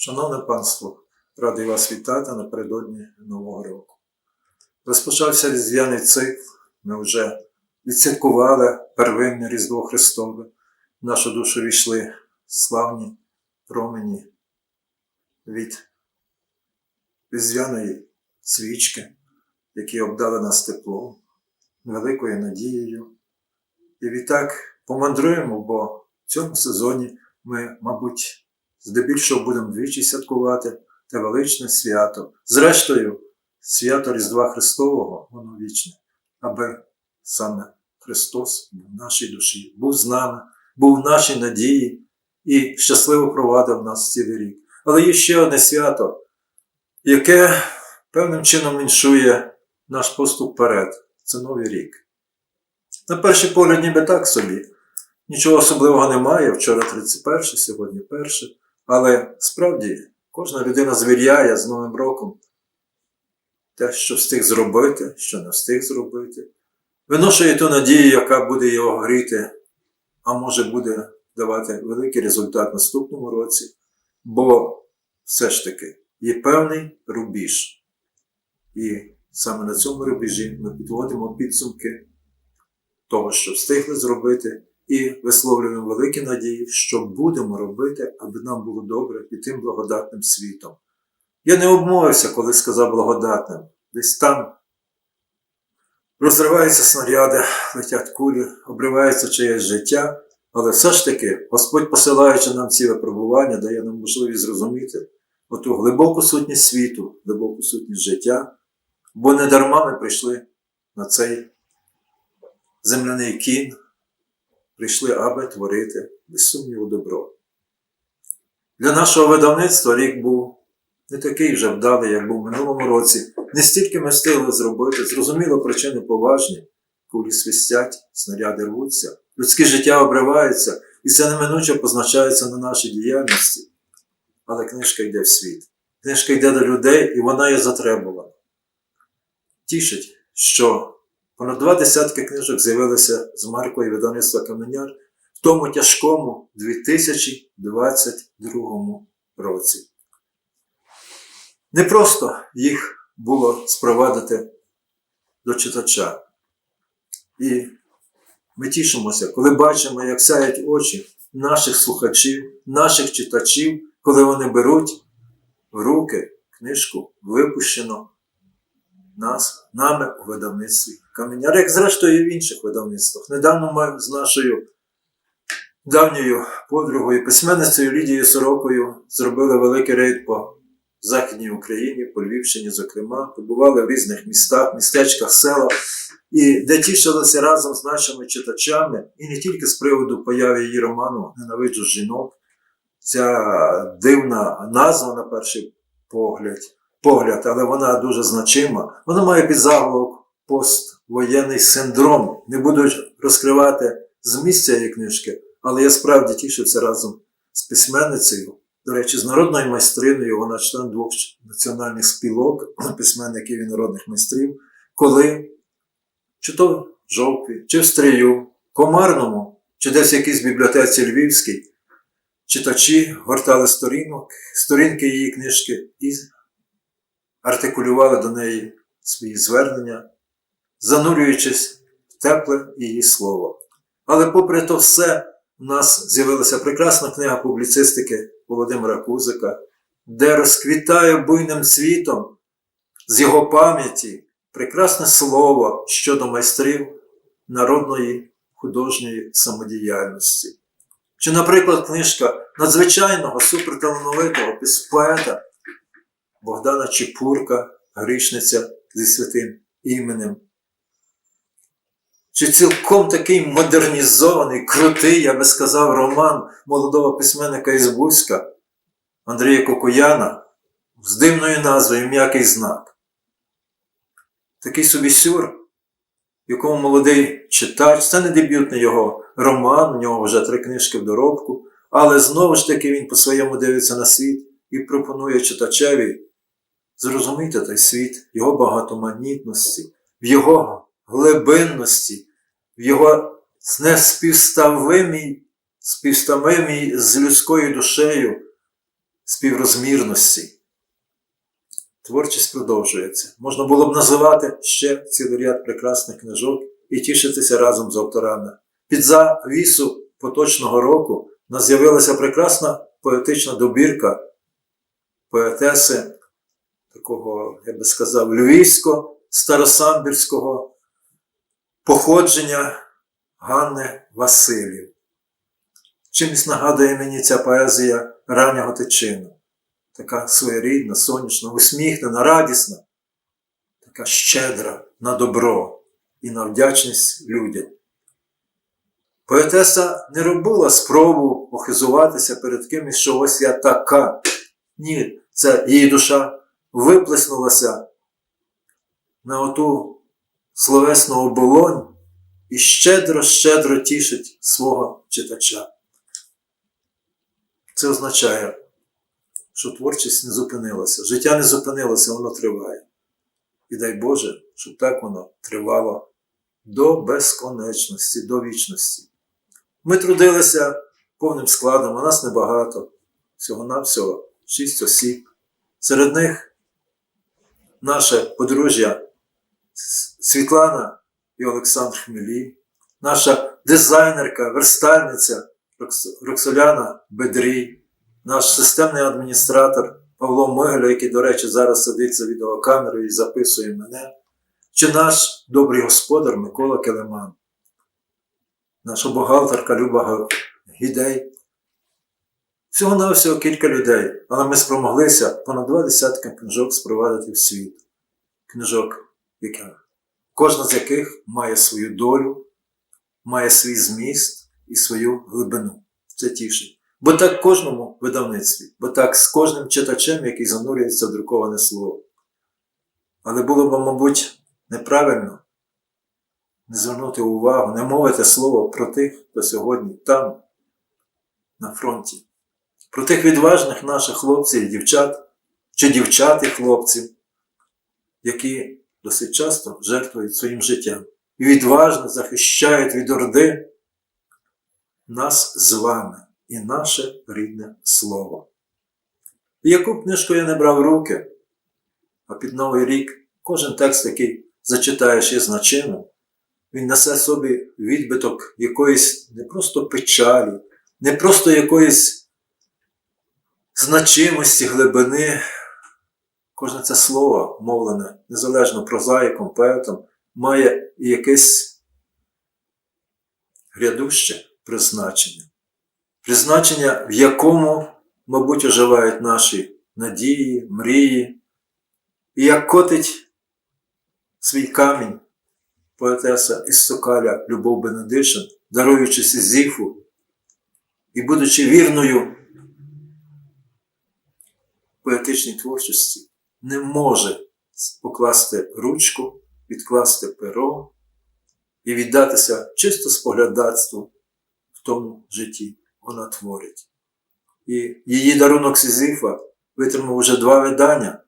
Шановне панство, радий вас вітати напередодні Нового року. Розпочався різдвяний цикл, ми вже відсвяткували первинне Різдво Христове. В нашу душу війшли славні промені від різдвяної свічки, які обдали нас теплом, великою надією. І відтак помандруємо, бо в цьому сезоні ми, мабуть, здебільшого будемо двічі святкувати те величне свято. Зрештою, свято Різдва Христового, воно вічне, аби саме Христос був в нашій душі, був з нами, був в нашій надії і щасливо провадив нас цілий рік. Але є ще одне свято, яке певним чином іншує наш поступ вперед. Це Новий рік. На перший погляд, ніби так собі. Нічого особливого немає. Вчора 31, сьогодні 1. Але справді кожна людина звіряє з Новим роком те, що встиг зробити, що не встиг зробити. Виношує ту надію, яка буде його гріти, а може буде давати великий результат в наступному році. Бо все ж таки є певний рубіж. І саме на цьому рубежі ми підводимо підсумки того, що встигли зробити, і висловлюємо великі надії, що будемо робити, аби нам було добре під тим благодатним світом. Я не обмовився, коли сказав благодатним. Десь там розриваються снаряди, летять кулі, обривається чиєсь життя, але все ж таки Господь, посилаючи нам ці випробування, дає нам можливість зрозуміти оту глибоку сутність світу, глибоку сутність життя, бо не дарма ми прийшли на цей земляний кін, прийшли, аби творити, без сумніву, добро. Для нашого видавництва рік був не такий вже вдалий, як був в минулому році. Не стільки ми встигли зробити, зрозуміло, причини поважні, кулі свистять, снаряди рвуться, людське життя обривається, і це неминуче позначається на нашій діяльності. Але книжка йде в світ. Книжка йде до людей, і вона є затребувана. Тішить, що понад два десятки книжок з'явилися з маркою видавництва Каменяр в тому тяжкому 2022 році. Не просто їх було спровадити до читача. І ми тішимося, коли бачимо, як сяють очі наших слухачів, наших читачів, коли вони беруть в руки книжку, випущену нас, нами у видавництві Каменяр, як зрештою і в інших видавництвах. Недавно ми з нашою давньою подругою, письменницею Лідією Сорокою зробили великий рейд по Західній Україні, по Львівщині, зокрема, побували в різних містах, містечках, селах, і де тішилися разом з нашими читачами, і не тільки з приводу появи її роману Ненавиджу жінок. Ця дивна назва на перший погляд, погляд, але вона дуже значима. Вона має під заголовок поствоєнний синдром. Не буду розкривати зміст цієї книжки, але я справді тішився разом з письменницею. До речі, з народною майстриною, вона член двох національних спілок, письменників і народних майстрів, коли чи то в Жовкві, чи в Стрию, Комарному, чи десь в якійсь бібліотеці Львівській, читачі гортали сторінок, сторінки її книжки і артикулювали до неї свої звернення, занурюючись в тепле її слово. Але попри то все, у нас з'явилася прекрасна книга публіцистики Володимира Кузика, де розквітає буйним світом з його пам'яті прекрасне слово щодо майстрів народної художньої самодіяльності. Чи, наприклад, книжка надзвичайного суперталановитого поета Богдана Чепурка, грішниця зі святим іменем. Чи цілком такий модернізований, крутий, я би сказав, роман молодого письменника із Бузька Андрія Кокуяна з дивною назвою М'який знак. Такий собі сюр, якому молодий читач, це не дебютний його роман, у нього вже три книжки в доробку, але знову ж таки він по-своєму дивиться на світ і пропонує читачеві зрозуміти той світ, його багатоманітності, в його глибинності, в його неспівставимій, співставимій з людською душею співрозмірності. Творчість продовжується. Можна було б називати ще цілий ряд прекрасних книжок і тішитися разом з авторами. Під завісу поточного року нас з'явилася прекрасна поетична добірка поетеси такого, я би сказав, львівсько-старосамбірського походження Ганни Василів. Чимось нагадує мені ця поезія раннього тичину. Така своєрідна, сонячна, усміхнена, радісна, така щедра на добро і на вдячність людям. Поетеса не робила спробу похизуватися перед кимось, що ось я така. Ні, це її душа виплеснулася на оту словесну оболонь і щедро-щедро тішить свого читача. Це означає, що творчість не зупинилася, життя не зупинилося, воно триває. І дай Боже, щоб так воно тривало до безконечності, до вічності. Ми трудилися повним складом, а нас небагато, всього-навсього шість осіб. Серед них наше подружжя Світлана і Олександр Хмелі, наша дизайнерка, верстальниця Роксоляна Бедрій, наш системний адміністратор Павло Мигеля, який, до речі, зараз сидить за відеокамерою і записує мене, чи наш добрий господар Микола Келеман, наша бухгалтерка Люба Га- Гідей. Всього-навсього кілька людей, але ми спромоглися понад два десятки книжок спровадити в світ. Книжок, яка, кожна з яких має свою долю, має свій зміст і свою глибину. Це тішить. Бо так кожному видавництві, бо так з кожним читачем, який занурюється в друковане слово. Але було б, мабуть, неправильно не звернути увагу, не мовити слово про тих, хто сьогодні там, на фронті, про тих відважних наших хлопців і дівчат, чи дівчат і хлопців, які досить часто жертвують своїм життям і відважно захищають від орди нас з вами і наше рідне слово. І яку книжку я не брав руки, а під Новий рік кожен текст, який зачитаєш із значимим, він несе собі відбиток якоїсь не просто печалі, не просто якоїсь значимості, глибини. Кожне це слово, мовлене незалежно прозаїком, поетом, має якесь грядуще призначення. Призначення, в якому, мабуть, оживають наші надії, мрії, і як котить свій камінь поетеса із Сокаля Любов Бенедишин, даруючи Сизіфу і будучи вірною поетичній творчості, не може покласти ручку, відкласти перо і віддатися чисто споглядацтву в тому житті вона творить. І її дарунок Сізифа витримав уже два видання,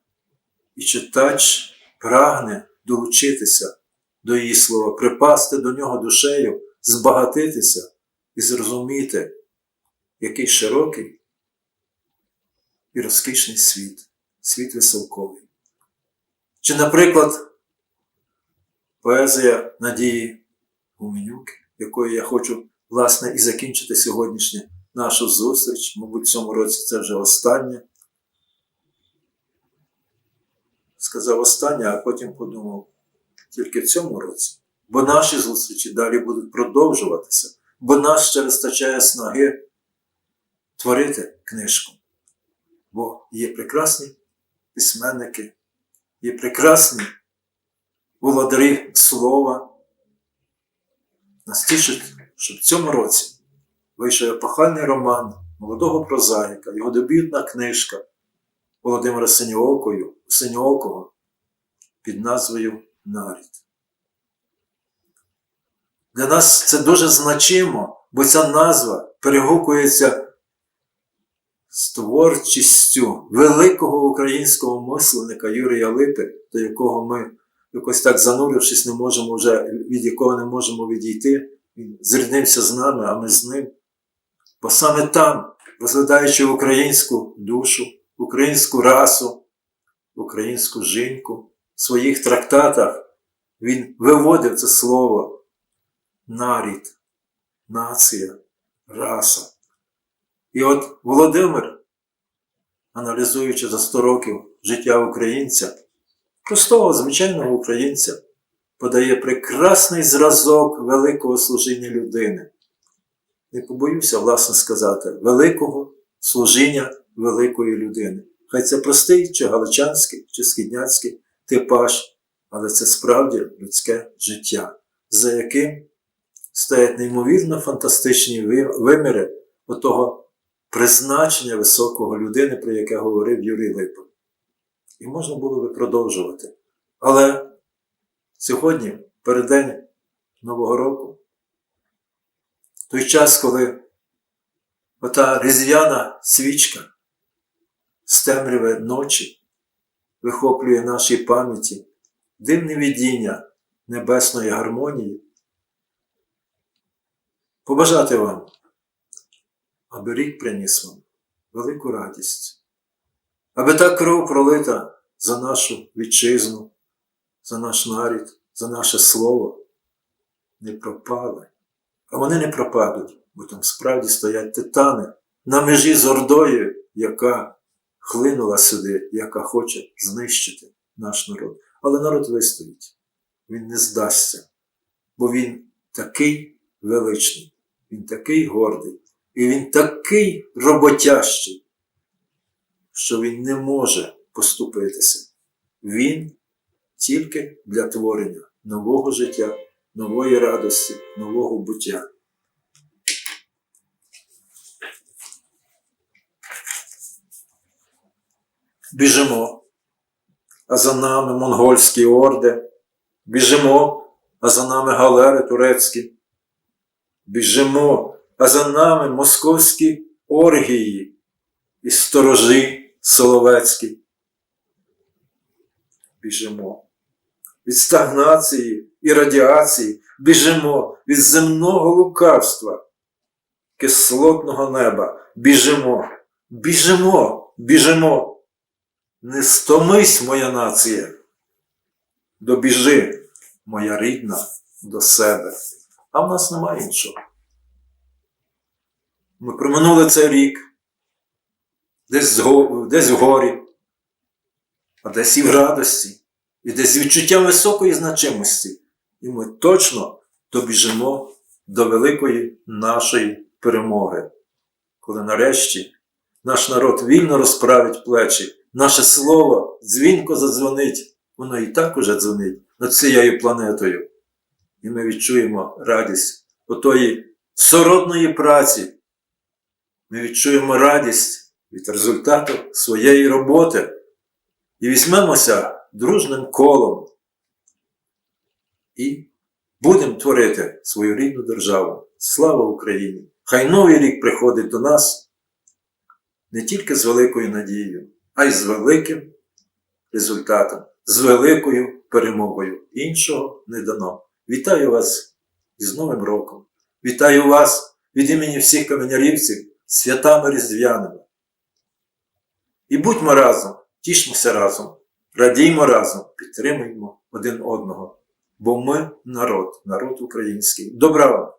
і читач прагне долучитися до її слова, припасти до нього душею, збагатитися і зрозуміти, який широкий і розкішний світ, світ веселковий. Чи, наприклад, поезія Надії Гуменюк, якою я хочу, власне, і закінчити сьогоднішню нашу зустріч, мабуть, в цьому році це вже останнє. Сказав останнє, а потім подумав, тільки в цьому році. Бо наші зустрічі далі будуть продовжуватися, бо нас ще вистачає снаги творити книжку. Бо є прекрасні письменники, є прекрасні володарі слова. Нас тішить, що в цьому році вийшов епохальний роман молодого прозаїка, його дебютна книжка Володимира Синьоокою, Синьоокого під назвою Нарід. Для нас це дуже значимо, бо ця назва перегукується з творчістю великого українського мисленника Юрія Липи, до якого ми якось так занурившись, не можемо вже, від якого не можемо відійти. Він зріднився з нами, а ми з ним. Бо саме там, розглядаючи українську душу, українську расу, українську жінку. В своїх трактатах він виводив це слово нарід, нація, раса. І от Володимир, аналізуючи за 100 років життя українця, простого звичайного українця, подає прекрасний зразок великого служіння людини. Не побоюся, власне сказати, великого служіння великої людини. Хай це простий, чи галичанський, чи східняцький типаж, але це справді людське життя, за яким стоять неймовірно фантастичні виміри отого призначення високого людини, про яке говорив Юрій Липа. І можна було би продовжувати. Але сьогодні, переддень Нового року, той час, коли ота різдвяна свічка з темряви ночі вихоплює нашій пам'яті дивне видіння небесної гармонії, побажати вам, аби рік приніс вам велику радість, аби та кров пролита за нашу вітчизну, за наш нарід, за наше слово не пропали. А вони не пропадуть, бо там справді стоять титани на межі з ордою, яка хлинула сюди, яка хоче знищити наш народ. Але народ вистоїть, він не здасться, бо він такий величний, він такий гордий, і він такий роботящий, що він не може поступитися. Він тільки для творення нового життя, нової радості, нового буття. Біжимо, а за нами монгольські орди, біжимо, а за нами галери турецькі, біжимо, а за нами московські оргії і сторожі соловецькі. Біжимо від стагнації і радіації, біжимо від земного лукавства, кислотного неба, біжимо, біжимо, біжимо. Не стомись, моя нація, добіжи, моя рідна, до себе. А в нас немає іншого. Ми проминули цей рік, десь, десь в горі, а десь і в радості, і десь з відчуттям високої значимості. І ми точно добіжимо до великої нашої перемоги, коли нарешті наш народ вільно розправить плечі, наше слово дзвінко задзвонить, воно і так уже дзвонить над цією планетою. І ми відчуємо радість отої сородної праці. Ми відчуємо радість від результату своєї роботи і візьмемося дружним колом і будемо творити свою рідну державу. Слава Україні! Хай новий рік приходить до нас не тільки з великою надією, а й з великим результатом, з великою перемогою. Іншого не дано. Вітаю вас із Новим роком! Вітаю вас від імені всіх каменярівців святами різдвяними. І будьмо разом, тішмося разом, радіймо разом, підтримуємо один одного, бо ми народ, народ український. Добра вам!